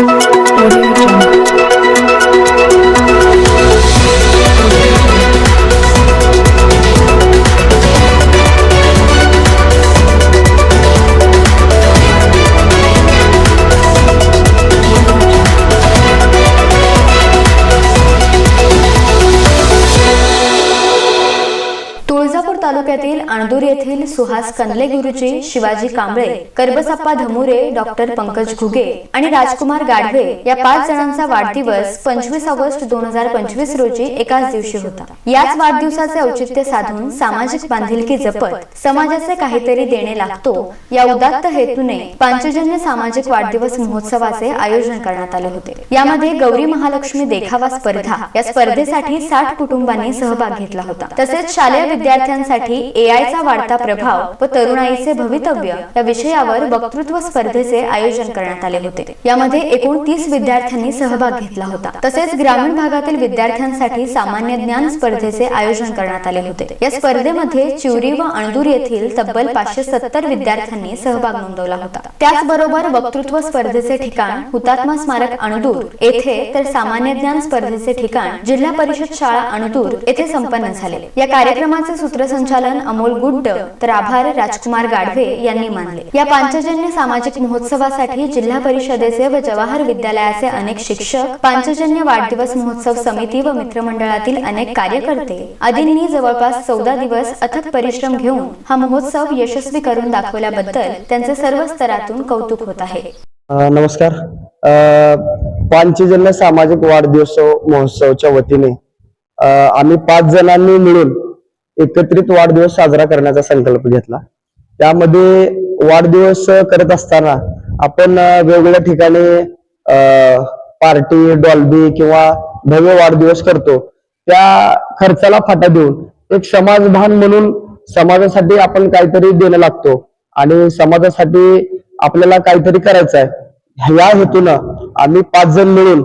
Música तालुक्यातील येथील सुहास कनले गुरुजी शिवाजी कांबळे करबसप्पा धमुरे डॉक्टर पंकज घुगे आणि राजकुमार गाढवे या पाच जणांचा वाढदिवस पंचवीस ऑगस्ट दोन हजार पंचवीस रोजी एकाच दिवशी होता. याच वाढदिवसाचे औचित्य साधून सामाजिक बांधिलकी जपत समाजाचे काहीतरी देणे लागतो. या उदात्त हेतूने पांचजन्य सामाजिक वाढदिवस महोत्सवाचे आयोजन करण्यात आले होते. यामध्ये गौरी महालक्ष्मी देखावा स्पर्धा या स्पर्धेसाठी साठ कुटुंबांनी सहभाग घेतला होता. तसेच शालेय विद्यार्थ्यांसाठी एआय चा वाढता प्रभाव व तरुणाईचे भवितव्य या विषयावर वक्तृत्व स्पर्धेचे आयोजन करण्यात आले होते. यामध्ये एकूण तीस विद्यार्थ्यांनी सहभाग घेतला होता. तसेच ग्रामीण भागातील विद्यार्थ्यांसाठी सामान्य ज्ञान स्पर्धेचे आयोजन करण्यात आले होते. या स्पर्धेमध्ये चिवरी व अणदूर येथील तब्बल पाचशे सत्तर विद्यार्थ्यांनी सहभाग नोंदवला होता. त्याचबरोबर वक्तृत्व स्पर्धेचे ठिकाण हुतात्मा स्मारक अणदूर येथे तर सामान्य ज्ञान स्पर्धेचे ठिकाण जिल्हा परिषद शाळा अणदूर येथे संपन्न झाले या कार्यक्रमाचे सूत्रसंचालन अमोल गुड्ड तर आभार राजकुमार गाढवे यांनी मानले. या पांचजन्य सामाजिक महोत्सवासाठी जिल्हा परिषदेचे व जवाहर विद्यालयाचे अनेक शिक्षक पांचजन्य वाढदिवस महोत्सव समिती व मित्रमंडळातील अनेक कार्यकर्ते आदींनी जवळपास चौदा दिवस अथक परिश्रम घेऊन हा महोत्सव यशस्वी करून दाखवल्याबद्दल त्यांचे सर्व स्तरातून कौतुक होत आहे. नमस्कार. पांचजन्य सामाजिक वाढदिवस महोत्सवच्या वतीने आम्ही पाच जणांनी मिळून एकत्रित वाढदिवस साजरा करण्याचा संकल्प घेतला. त्यामध्ये वाढदिवस करत असताना आपण वेगवेगळ्या ठिकाणी पार्टी डॉल्बी किंवा भव्य वाढदिवस करतो. त्या खर्चाला फाटा देऊन एक समाजभान म्हणून समाजासाठी आपण काहीतरी देणं लागतो. आणि समाजासाठी आपल्याला काहीतरी करायचं आहे ह्या हेतूनं आम्ही पाच जण मिळून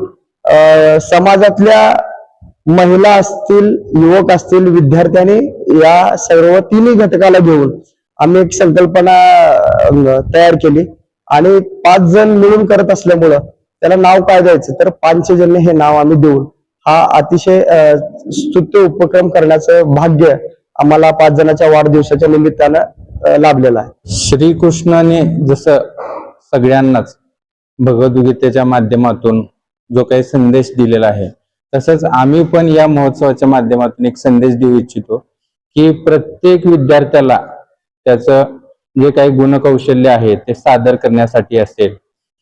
समाजातल्या महिला असतील युवक असतील विद्यार्थ्यांनी या सर्व तिन्ही घटकाला घेऊन आम्ही एक संकल्पना तयार केली. आणि पाच जण मिळून करत असल्यामुळं त्याला नाव काय द्यायचं? तर पांचजन्य हे नाव आम्ही देऊन हा अतिशय स्तुत्य उपक्रम करण्याचं भाग्य आम्हाला पाच जणांच्या वाढदिवसाच्या निमित्तानं लाभलेलं आहे. श्रीकृष्णाने जसं सगळ्यांनाच भगवद्गीतेच्या माध्यमातून जो काही संदेश दिलेला आहे तसंच आम्ही पण या महोत्सवाच्या माध्यमातून एक संदेश देऊ इच्छितो की प्रत्येक विद्यार्थ्याला त्याचं जे काही गुणकौशल्य आहे ते सादर करण्यासाठी असेल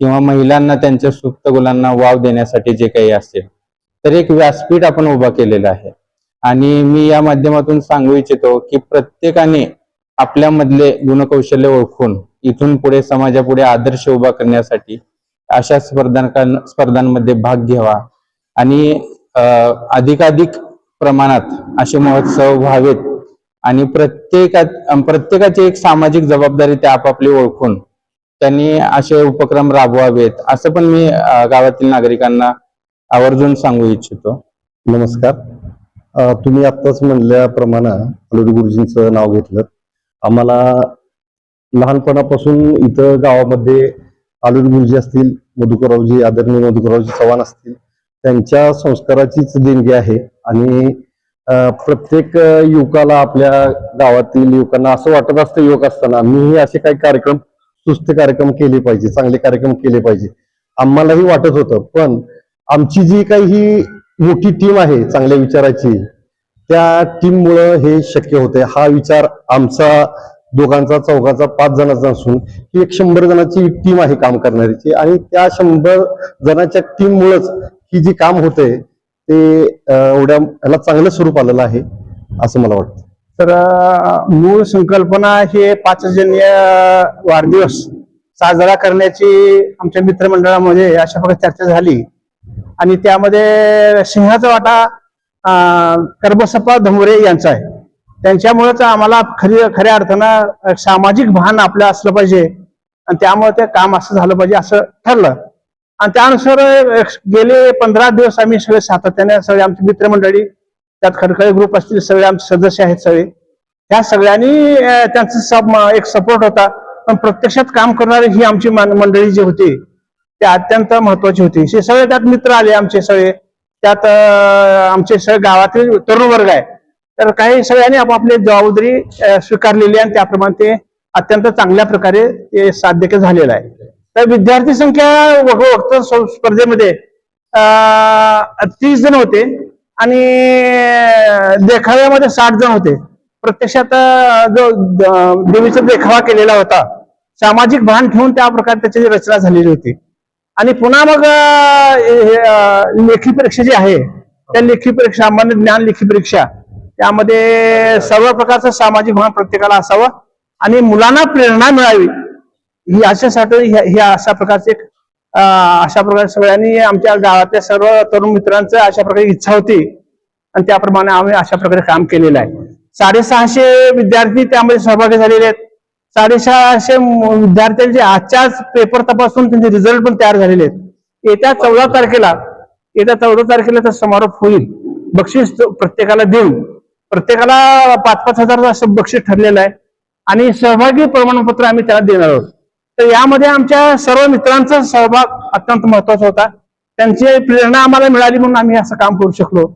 किंवा महिलांना त्यांच्या सुप्त गुणांना वाव देण्यासाठी जे काही असेल तर एक व्यासपीठ आपण उभा केलेलं आहे. आणि मी या माध्यमातून सांगू इच्छितो की प्रत्येकाने आपल्यामधले गुणकौशल्य ओळखून इथून पुढे समाजापुढे आदर्श उभा करण्यासाठी अशा स्पर्धां स्पर्धांमध्ये भाग घ्यावा. आणि अधिकाधिक प्रमाणात असे महोत्सव व्हावेत आणि प्रत्येकात प्रत्येकाची एक सामाजिक जबाबदारी ते आपापली ओळखून त्यांनी असे उपक्रम राबवावेत असं पण मी गावातील नागरिकांना आवर्जून सांगू इच्छितो. नमस्कार. तुम्ही आत्ताच म्हणल्याप्रमाणे अलुडी गुरुजींचं नाव घेतलं. आम्हाला लहानपणापासून इथं गावामध्ये अलुडी गुरुजी असतील मधुकररावजी आदरणीय मधुकररावजी चव्हाण असतील त्यांच्या संस्काराचीच देणगी आहे. आणि प्रत्येक युवकाला आपल्या गावातील युवकांना असं वाटत असतं युवक असताना मीही असे काही कार्यक्रम सुस्त कार्यक्रम केले पाहिजे चांगले कार्यक्रम केले पाहिजे. आम्हालाही वाटत होतं. पण आमची जी काही ही मोठी टीम आहे चांगल्या विचाराची त्या टीममुळं हे शक्य होते. हा विचार आमचा दोघांचा चौघाचा पाच जणांचा असून ही एक शंभर जणांची टीम आहे काम करणारीची. आणि त्या शंभर जणांच्या टीममुळेच ही जी काम होते ते एवढ्या ह्याला चांगलं स्वरूप आलेलं आहे असं मला वाटतं. तर मूळ संकल्पना हे पाचजन्य वाढदिवस साजरा करण्याची आमच्या मित्रमंडळामध्ये अशा प्रकारे चर्चा झाली. आणि त्यामध्ये सिंहाचा वाटा कर्बसप्पा धमरे धमुरे यांचा आहे. त्यांच्यामुळेच आम्हाला खरी खऱ्या अर्थानं सामाजिक भान आपलं असलं पाहिजे. आणि त्यामुळे ते काम असं झालं पाहिजे असं ठरलं. आणि त्यानुसार गेले पंधरा दिवस आम्ही सगळे सातत्याने सगळे आमची मित्रमंडळी त्यात खडखळे ग्रुप असतील सगळे आमचे सदस्य आहेत सगळे. ह्या सगळ्यांनी त्यांचा सब एक सपोर्ट होता. पण प्रत्यक्षात काम करणारी ही आमची मंडळी जी होती ते अत्यंत महत्वाची होती. हे सगळे त्यात मित्र आले आमचे सगळे. त्यात आमचे सगळे गावातील तरुण वर्ग आहे. तर काही सगळ्यांनी आपापली जबाबदारी स्वीकारलेली आहे आणि त्याप्रमाणे ते अत्यंत चांगल्या प्रकारे ते साध्य झालेलं आहे. तर विद्यार्थी संख्या वक- वक्तृत्व स्पर्धेमध्ये तीस जण होते आणि देखाव्यामध्ये साठ जण होते. प्रत्यक्षात जो देवीचा देखावा केलेला होता सामाजिक भान ठेवून त्या प्रकारे त्याची रचना झालेली होती. आणि पुन्हा मग हे, लेखी परीक्षा जी आहे त्या लेखी परीक्षा सामान्य ज्ञान लेखी परीक्षा त्यामध्ये सर्व प्रकारचं सामाजिक भान प्रत्येकाला असावं आणि मुलांना प्रेरणा मिळावी. ही अशासाठी ह्या ह्या अशा प्रकारचे अशा प्रकारे सगळ्यांनी आमच्या गावातल्या सर्व तरुण मित्रांचं अशा प्रकारे इच्छा होती. आणि त्याप्रमाणे आम्ही अशा प्रकारे काम केलेलं आहे. साडेसहाशे विद्यार्थी त्यामध्ये सहभागी झालेले आहेत. साडेसहाशे विद्यार्थ्यांचे आजच्याच पेपर तपासून त्यांचे रिझल्ट पण तयार झालेले आहेत. येत्या चौदा तारखेला येत्या चौदा तारखेला तर समारोप होईल. बक्षीस प्रत्येकाला देऊन प्रत्येकाला पाच पाच हजार असं बक्षीस ठरलेलं आहे. आणि सहभागी प्रमाणपत्र आम्ही त्याला देणार आहोत. तर यामध्ये आमच्या सर्व मित्रांचा सहभाग अत्यंत महत्त्वाचा होता. त्यांची प्रेरणा आम्हाला मिळाली म्हणून आम्ही असं काम करू शकलो.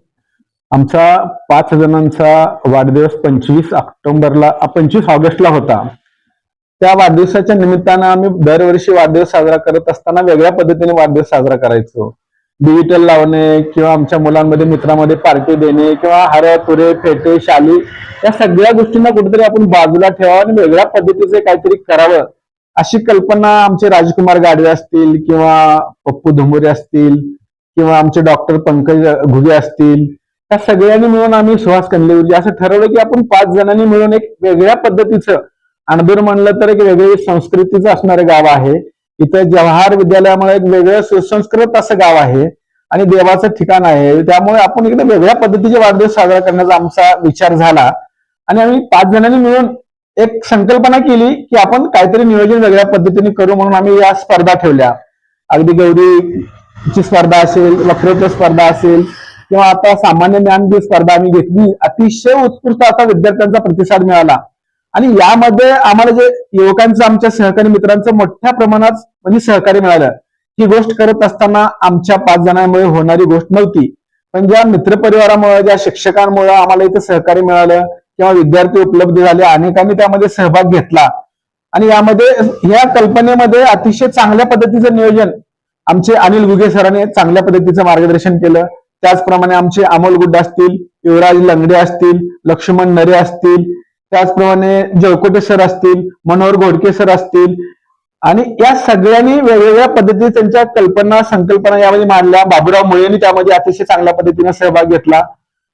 आमचा पाच जणांचा वाढदिवस पंचवीस ऑक्टोबरला पंचवीस ऑगस्टला होता. त्या वाढदिवसाच्या निमित्तानं आम्ही दरवर्षी वाढदिवस साजरा करत असताना वेगळ्या पद्धतीने वाढदिवस साजरा करायचो. डिजिटल लावणे किंवा आमच्या मुलांमध्ये मित्रांमध्ये पार्टी देणे किंवा हऱ्या तुरे फेटे शाली या सगळ्या गोष्टींना कुठेतरी आपण बाजूला ठेवावं आणि वेगळ्या पद्धतीचे काहीतरी करावं. अशी कल्पना आमचे राजकुमार गाडवे असतील किंवा पप्पू धुमुरे असतील किंवा आमचे डॉक्टर पंकज घुगे असतील त्या सगळ्यांनी मिळून आम्ही सुहास कनलेवली असं ठरवलं की आपण पाच जणांनी मिळून एक वेगळ्या पद्धतीचं अणदूर म्हणलं तर एक वेगळी संस्कृतीचं असणारं गाव आहे. इथं जवाहर विद्यालयामुळे एक वेगळं सुसंस्कृत असं गाव आहे आणि देवाचं ठिकाण आहे. त्यामुळे आपण एकदा वेगळ्या पद्धतीचे वाढदिवस साजरा करण्याचा आमचा विचार झाला. आणि आम्ही पाच जणांनी मिळून एक संकल्पना केली की आपण काहीतरी नियोजन वेगळ्या पद्धतीने करू म्हणून आम्ही या स्पर्धा ठेवल्या. अगदी गौरीची स्पर्धा असेल वक्तृत्व स्पर्धा असेल किंवा आता सामान्य ज्ञान जी स्पर्धा आम्ही घेतली अतिशय उत्कृष्ट असा विद्यार्थ्यांचा प्रतिसाद मिळाला. आणि यामध्ये आम्हाला जे युवकांचं आमच्या सहकारी मित्रांचं मोठ्या प्रमाणात म्हणजे सहकार्य मिळालं. ही गोष्ट करत असताना आमच्या पाच जणांमुळे होणारी गोष्ट नव्हती. पण ज्या मित्रपरिवारामुळे ज्या शिक्षकांमुळे आम्हाला इथं सहकार्य मिळालं किंवा विद्यार्थी उपलब्ध झाले अनेकांनी त्यामध्ये सहभाग घेतला. आणि यामध्ये या कल्पनेमध्ये अतिशय चांगल्या पद्धतीचं नियोजन आमचे अनिल गुगे सरांनी चांगल्या पद्धतीचं मार्गदर्शन केलं. त्याचप्रमाणे आमचे अमोल गुड्डा असतील युवराज लंगडे असतील लक्ष्मण नरे असतील त्याचप्रमाणे जळकोटे सर असतील मनोहर घोडके सर असतील. आणि या सगळ्यांनी वेगवेगळ्या पद्धतीने त्यांच्या कल्पना संकल्पना यामध्ये मांडल्या. बाबूराव मुळेंनी त्यामध्ये अतिशय चांगल्या पद्धतीने सहभाग घेतला.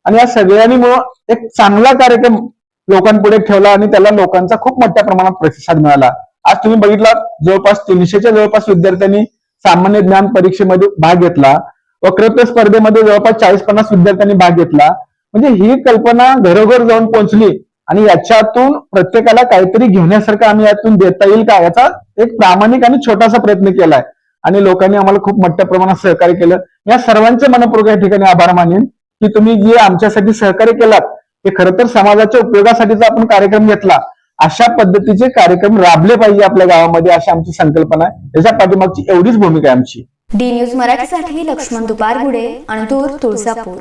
आणि या सगळ्यांनी मिळून एक चांगला कार्यक्रम लोकांपुढे ठेवला आणि त्याला लोकांचा खूप मोठ्या प्रमाणात प्रतिसाद मिळाला. आज तुम्ही बघितला जवळपास तीनशेच्या जवळपास विद्यार्थ्यांनी सामान्य ज्ञान परीक्षेमध्ये भाग घेतला. वक्रत्व स्पर्धेमध्ये जवळपास चाळीस पन्नास विद्यार्थ्यांनी भाग घेतला. म्हणजे ही कल्पना घरोघर जाऊन पोहोचली आणि याच्यातून प्रत्येकाला काहीतरी घेण्यासारखं आम्ही यातून देता येईल का याचा एक प्रामाणिक आणि छोटासा प्रयत्न केलाय. आणि लोकांनी आम्हाला खूप मोठ्या प्रमाणात सहकार्य केलं. या सर्वांचे मनपूर्वक या ठिकाणी आभार मानेन. की तुम्ही जे आमच्यासाठी सहकार्य केलात हे खरं तर समाजाच्या उपयोगासाठीचा आपण कार्यक्रम घेतला. अशा पद्धतीचे कार्यक्रम राबले पाहिजे आपल्या गावामध्ये अशी आमची संकल्पना आहे. त्याच्या पाठीमागची एवढीच भूमिका आहे आमची. डी न्यूज मराठीसाठी लक्ष्मण दुपारगुडे अणदूर तुळजापूर.